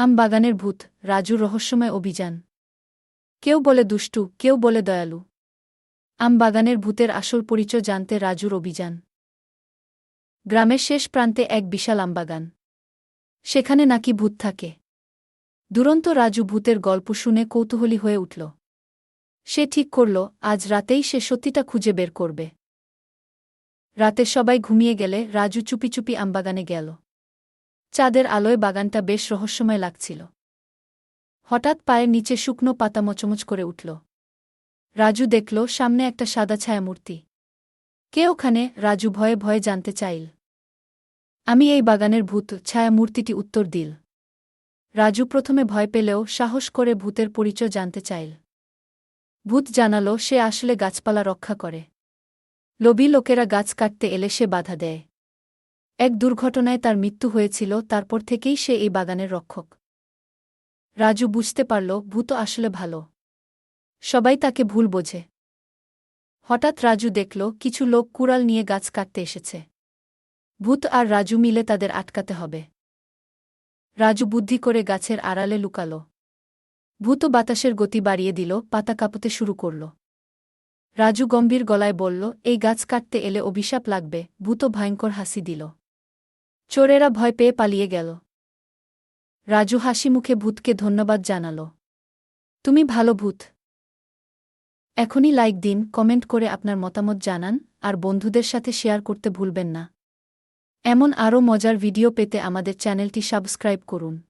আম বাগানের ভূত, রাজু রহস্যময় অভিযান। কেউ বলে দুষ্টু, কেউ বলে দয়ালু। আম বাগানের ভূতের আসল পরিচয় জানতে রাজুর অভিযান। গ্রামের শেষ প্রান্তে এক বিশাল আমবাগান। সেখানে নাকি ভূত থাকে। দুরন্ত রাজু ভূতের গল্প শুনে কৌতূহলী হয়ে উঠল। সে ঠিক করল, আজ রাতেই সে সত্যিটা খুঁজে বের করবে। রাতে সবাই ঘুমিয়ে গেলে রাজু চুপি চুপি আমবাগানে গেল। চাঁদের আলোয় বাগানটা বেশ রহস্যময় লাগছিল। হঠাৎ পায়ের নিচে শুকনো পাতা মচমচ করে উঠল। রাজু দেখল, সামনে একটা সাদা ছায়া মূর্তি কে ওখানে? রাজু ভয়ে ভয়ে জানতে চাইল। আমি এই বাগানের ভূত ছায়া মূর্তিটি উত্তর দিল। রাজু প্রথমে ভয় পেলেও সাহস করে ভূতের পরিচয় জানতে চাইল। ভূত জানাল, সে আসলে গাছপালা রক্ষা করে। লোভী লোকেরা গাছ কাটতে এলে সে বাধা দেয়। এক দুর্ঘটনায় তার মৃত্যু হয়েছিল, তারপর থেকেই সে এই বাগানের রক্ষক। রাজু বুঝতে পারল, ভূত আসলে ভালো। সবাই তাকে ভুল বোঝে। হঠাৎ রাজু দেখল, কিছু লোক কুড়াল নিয়ে গাছ কাটতে এসেছে। ভূত আর রাজু মিলে তাদের আটকাতে হবে। রাজু বুদ্ধি করে গাছের আড়ালে লুকাল। ভূত বাতাসের গতি বাড়িয়ে দিল, পাতা কাঁপতে শুরু করল। রাজু গম্ভীর গলায় বলল, এই গাছ কাটতে এলে অভিশাপ লাগবে। ভূত ভয়ঙ্কর হাসি দিল। চোরেরা ভয় পেয়ে পালিয়ে গেল। রাজু হাসি মুখে ভূতকে ধন্যবাদ জানাল। তুমি ভালো ভূত। এখনই লাইক দিন, কমেন্ট করে আপনার মতামত জানান, আর বন্ধুদের সাথে শেয়ার করতে ভুলবেন না। এমন আরও মজার ভিডিও পেতে আমাদের চ্যানেলটি সাবস্ক্রাইব করুন।